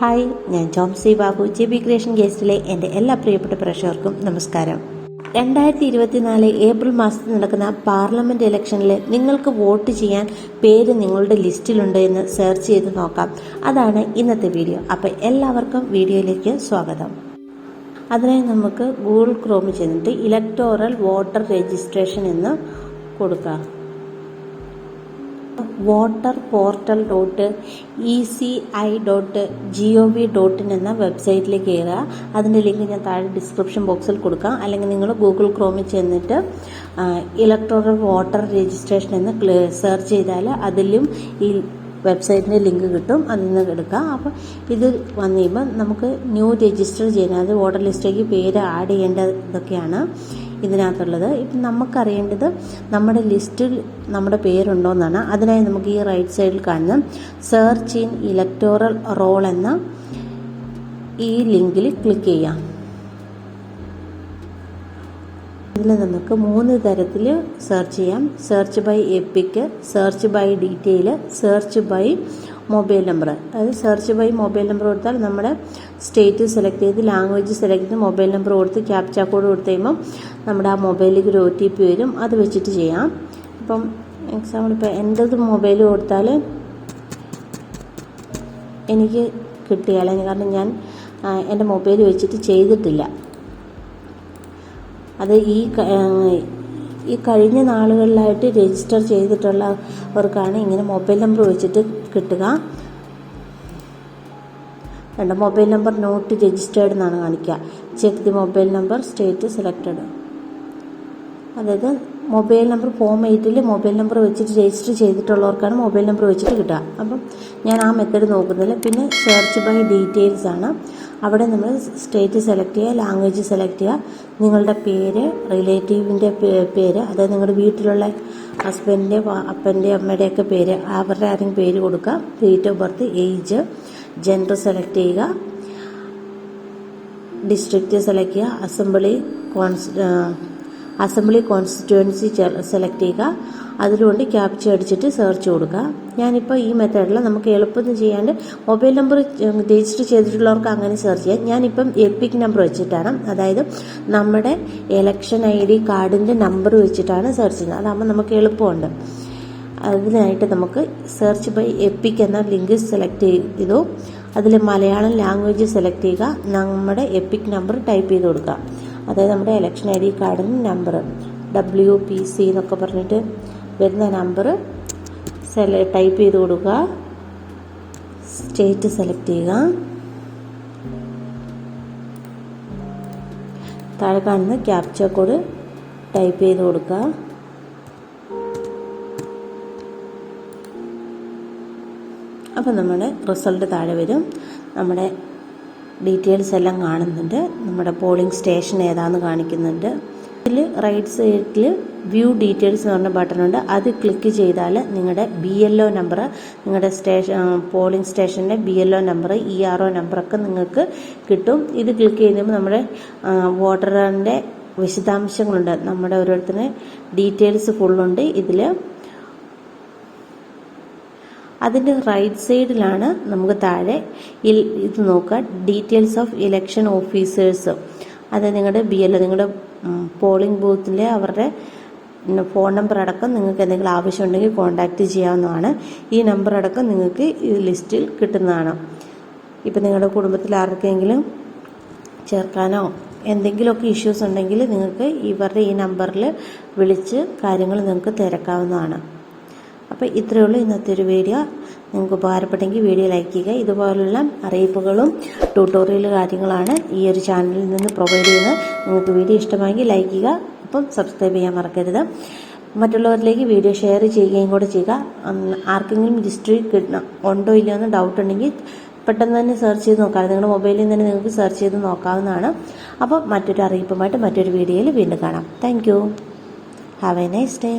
Hi ഞാൻ Jomsy Babu. J B creation ഗേസ്റ്റിലെ എന്റെ എല്ലാ പ്രിയപ്പെട്ട പ്രേക്ഷകർക്കും നമസ്കാരം. രണ്ടായിരത്തി ഇരുപത്തിനാല് ഏപ്രിൽ മാസത്തിൽ നടക്കുന്ന പാർലമെന്റ് ഇലക്ഷനിൽ നിങ്ങൾക്ക് വോട്ട് ചെയ്യാൻ പേര് നിങ്ങളുടെ ലിസ്റ്റിലുണ്ട് എന്ന് സെർച്ച് ചെയ്ത് നോക്കാം. അതാണ് ഇന്നത്തെ വീഡിയോ. അപ്പോൾ എല്ലാവർക്കും വീഡിയോയിലേക്ക് സ്വാഗതം. അതിനായി നമുക്ക് ഗൂഗിൾ ക്രോമിൽ ചെന്നിട്ട് ഇലക്ടോറൽ വോട്ടർ രജിസ്ട്രേഷൻ എന്ന് കൊടുക്കാം. Voter portal dot E C I dot G O V dot in എന്ന വെബ്സൈറ്റിലേക്ക് കയറുക. അതിന്റെ ലിങ്ക് ഞാൻ താഴെ ഡിസ്ക്രിപ്ഷൻ ബോക്സിൽ കൊടുക്കാം. അല്ലെങ്കിൽ നിങ്ങൾ ഗൂഗിൾ ക്രോമിൽ ചെന്നിട്ട് ഇലക്ട്രോറൽ വോട്ടർ രജിസ്ട്രേഷൻ എന്ന് സെർച്ച് ചെയ്താൽ അതിലും ഈ വെബ്സൈറ്റിന്റെ ലിങ്ക് കിട്ടും. അതിൽ നിന്ന് എടുക്കാം. അപ്പോൾ ഇത് വന്നു കഴിയുമ്പോൾ നമുക്ക് ന്യൂ രജിസ്റ്റർ ചെയ്യാൻ അത് വോട്ടർ ലിസ്റ്റിലേക്ക് പേര് ആഡ് ചെയ്യേണ്ട ഇതൊക്കെയാണ് ഇതിനകത്തുള്ളത്. ഇപ്പം നമുക്കറിയേണ്ടത് നമ്മുടെ ലിസ്റ്റിൽ നമ്മുടെ പേരുണ്ടോ എന്നാണ് അതിനായി നമുക്ക് ഈ റൈറ്റ് സൈഡിൽ കാണുന്ന സെർച്ച് ഇൻ ഇലക്ടോറൽ റോൾ എന്ന ഈ ലിങ്കിൽ ക്ലിക്ക് ചെയ്യാം. ഇതിൽ നമുക്ക് മൂന്ന് തരത്തിൽ സെർച്ച് ചെയ്യാം. Search by EPIC search by detail search by mobile number അതായത് സെർച്ച് ബൈ മൊബൈൽ നമ്പർ കൊടുത്താൽ നമ്മുടെ സ്റ്റേറ്റ് സെലക്ട് ചെയ്ത് ലാംഗ്വേജ് സെലക്ട് ചെയ്ത് മൊബൈൽ നമ്പർ കൊടുത്ത് ക്യാപ്ചാ കോഡ് കൊടുത്തു കഴിയുമ്പം നമ്മുടെ ആ മൊബൈലിലേക്ക് ഒരു ഒ ടി പി വരും. അത് വെച്ചിട്ട് ചെയ്യാം. ഇപ്പം എക്സാമ്പിൾ ഇപ്പോൾ എന്റെത് മൊബൈൽ കൊടുത്താൽ എനിക്ക് കിട്ടിയാലും കാരണം ഞാൻ എന്റെ മൊബൈൽ വെച്ചിട്ട് ചെയ്തിട്ടില്ല. അത് ഈ ഈ കഴിഞ്ഞ നാളുകളിലായിട്ട് രജിസ്റ്റർ ചെയ്തിട്ടുള്ളവർക്കാണ് ഇങ്ങനെ മൊബൈൽ നമ്പർ വെച്ചിട്ട് കിട്ടുക. രണ്ട് മൊബൈൽ നമ്പർ നോട്ട് രജിസ്റ്റേർഡ് എന്നാണ് കാണിക്കുക. Check the mobile number state selected. അതായത് മൊബൈൽ നമ്പർ ഫോം എയ്റ്റിൽ മൊബൈൽ നമ്പർ വെച്ചിട്ട് രജിസ്റ്റർ ചെയ്തിട്ടുള്ളവർക്കാണ് മൊബൈൽ നമ്പർ വെച്ചിട്ട് കിട്ടുക. അപ്പം ഞാൻ ആ മെത്തേഡ് നോക്കുന്നില്ല. പിന്നെ സെർച്ച് ബൈ ഡീറ്റെയിൽസ് ആണ്. അവിടെ നമ്മൾ സ്റ്റേറ്റ് സെലക്ട് ചെയ്യുക ലാംഗ്വേജ് സെലക്ട് ചെയ്യുക. നിങ്ങളുടെ പേര് റിലേറ്റീവിന്റെ പേര് അതായത് നിങ്ങളുടെ വീട്ടിലുള്ള ഹസ്ബൻഡിന്റെ അപ്പന്റെ അമ്മയുടെയൊക്കെ പേര് അവരുടെ ആരെങ്കിലും പേര് കൊടുക്കുക. Date of birth age gender select ചെയ്യുക. ഡിസ്ട്രിക്റ്റ് സെലക്ട് ചെയ്യുക. Assembly cons assembly constituency select ചെയ്യുക. അതിലുകൊണ്ട് ക്യാപ്ചർ അടിച്ചിട്ട് സെർച്ച് കൊടുക്കുക. ഞാനിപ്പോൾ ഈ മെത്തേഡിൽ നമുക്ക് എളുപ്പത്തിൽ ചെയ്യാണ്ട് മൊബൈൽ നമ്പർ രജിസ്റ്റർ ചെയ്തിട്ടുള്ളവർക്ക് അങ്ങനെ സെർച്ച് ചെയ്യാം. ഞാനിപ്പം എപ്പിക് നമ്പർ വെച്ചിട്ടാണ്. അതായത് നമ്മുടെ എലക്ഷൻ ഐ ഡി കാർഡിന്റെ നമ്പർ വെച്ചിട്ടാണ് സെർച്ച് ചെയ്യുന്നത്. അതാകുമ്പോൾ നമുക്ക് എളുപ്പമുണ്ട്. അതിനായിട്ട് നമുക്ക് സെർച്ച് ബൈ എപ്പിക് എന്ന ലിങ്ക് സെലക്ട് ചെയ്തു. അതിൽ മലയാളം ലാംഗ്വേജ് സെലക്ട് ചെയ്യുക. നമ്മുടെ എപ്പിക് നമ്പർ ടൈപ്പ് ചെയ്ത് കൊടുക്കുക. അതായത് നമ്മുടെ ഇലക്ഷൻ ഐ ഡി കാർഡിന് നമ്പർ ഡബ്ല്യു പി സി എന്നൊക്കെ പറഞ്ഞിട്ട് വരുന്ന നമ്പർ സെല ടൈപ്പ് ചെയ്ത് കൊടുക്കുക. സ്റ്റേറ്റ് സെലക്ട് ചെയ്യുക. താഴെ കാണുന്ന ക്യാപ്ചർ കോഡ് ടൈപ്പ് ചെയ്ത് കൊടുക്കുക. അപ്പോൾ നമ്മുടെ റിസൾട്ട് താഴെ വരും. നമ്മുടെ ഡീറ്റെയിൽസ് എല്ലാം കാണുന്നുണ്ട്. നമ്മുടെ പോളിംഗ് സ്റ്റേഷൻ ഏതാണെന്ന് കാണിക്കുന്നുണ്ട്. ഇതിൽ റൈറ്റ് സൈഡിൽ വ്യൂ ഡീറ്റെയിൽസ് എന്ന് പറഞ്ഞ ബട്ടൺ ഉണ്ട്. അത് ക്ലിക്ക് ചെയ്താൽ നിങ്ങളുടെ ബി എൽ ഒ നമ്പർ നിങ്ങളുടെ സ്റ്റേഷൻ പോളിംഗ് സ്റ്റേഷന്റെ B L O number E R O നമ്പറൊക്കെ നിങ്ങൾക്ക് കിട്ടും. ഇത് ക്ലിക്ക് ചെയ്യുമ്പോൾ നമ്മുടെ വോട്ടറിന്റെ വിശദാംശങ്ങളുണ്ട്. നമ്മുടെ ഓരോരുത്തരുടെ ഡീറ്റെയിൽസ് ഫുള്ളുണ്ട് ഇതിൽ അതിന്റെ റൈറ്റ് സൈഡിലാണ് നമുക്ക് താഴെ ഇത് നോക്കുക ഡീറ്റെയിൽസ് ഓഫ് ഇലക്ഷൻ ഓഫീസേഴ്സ് അത് നിങ്ങളുടെ ബി എൽ നിങ്ങളുടെ പോളിംഗ് ബൂത്തിലെ അവരുടെ ഫോൺ നമ്പർ അടക്കം നിങ്ങൾക്ക് എന്തെങ്കിലും ആവശ്യമുണ്ടെങ്കിൽ കോൺടാക്റ്റ് ചെയ്യാവുന്നതാണ്. ഈ നമ്പർ അടക്കം നിങ്ങൾക്ക് ഈ ലിസ്റ്റിൽ കിട്ടുന്നതാണ്. ഇപ്പം നിങ്ങളുടെ കുടുംബത്തിൽ ആർക്കെങ്കിലും ചേർക്കാനോ എന്തെങ്കിലുമൊക്കെ ഇഷ്യൂസ് ഉണ്ടെങ്കിൽ നിങ്ങൾക്ക് ഇവരുടെ ഈ നമ്പറിൽ വിളിച്ച് കാര്യങ്ങൾ നിങ്ങൾക്ക് തിരക്കാവുന്നതാണ്. അപ്പോൾ ഇത്രയേ ഉള്ളൂ ഇന്നത്തെ ഒരു വീഡിയോ. നിങ്ങൾക്ക് ഉപകാരപ്പെട്ടെങ്കിൽ വീഡിയോ ലൈക്ക് ചെയ്യുക. ഇതുപോലുള്ള അറിയിപ്പുകളും ട്യൂട്ടോറിയൽ കാര്യങ്ങളാണ് ഈ ഒരു ചാനലിൽ നിന്ന് പ്രൊവൈഡ് ചെയ്യുന്നത്. നിങ്ങൾക്ക് വീഡിയോ ഇഷ്ടമായെങ്കിൽ ലൈക്ക് ചെയ്യുക. അപ്പം സബ്സ്ക്രൈബ് ചെയ്യാൻ മറക്കരുത്. മറ്റുള്ളവരിലേക്ക് വീഡിയോ ഷെയർ ചെയ്യുകയും കൂടെ ചെയ്യുക. ആർക്കെങ്കിലും ഹിസ്റ്ററി കിട്ടണം ഉണ്ടോ ഇല്ലയോ എന്ന് ഡൗട്ട് ഉണ്ടെങ്കിൽ പെട്ടെന്ന് തന്നെ സെർച്ച് ചെയ്ത് നോക്കാം നിങ്ങളുടെ മൊബൈലിൽ തന്നെ നിങ്ങൾക്ക് സെർച്ച് ചെയ്ത് നോക്കാവുന്നതാണ്. അപ്പോൾ മറ്റൊരു അറിയിപ്പുമായിട്ട് മറ്റൊരു വീഡിയോയിൽ വീണ്ടും കാണാം. Thank you have a nice day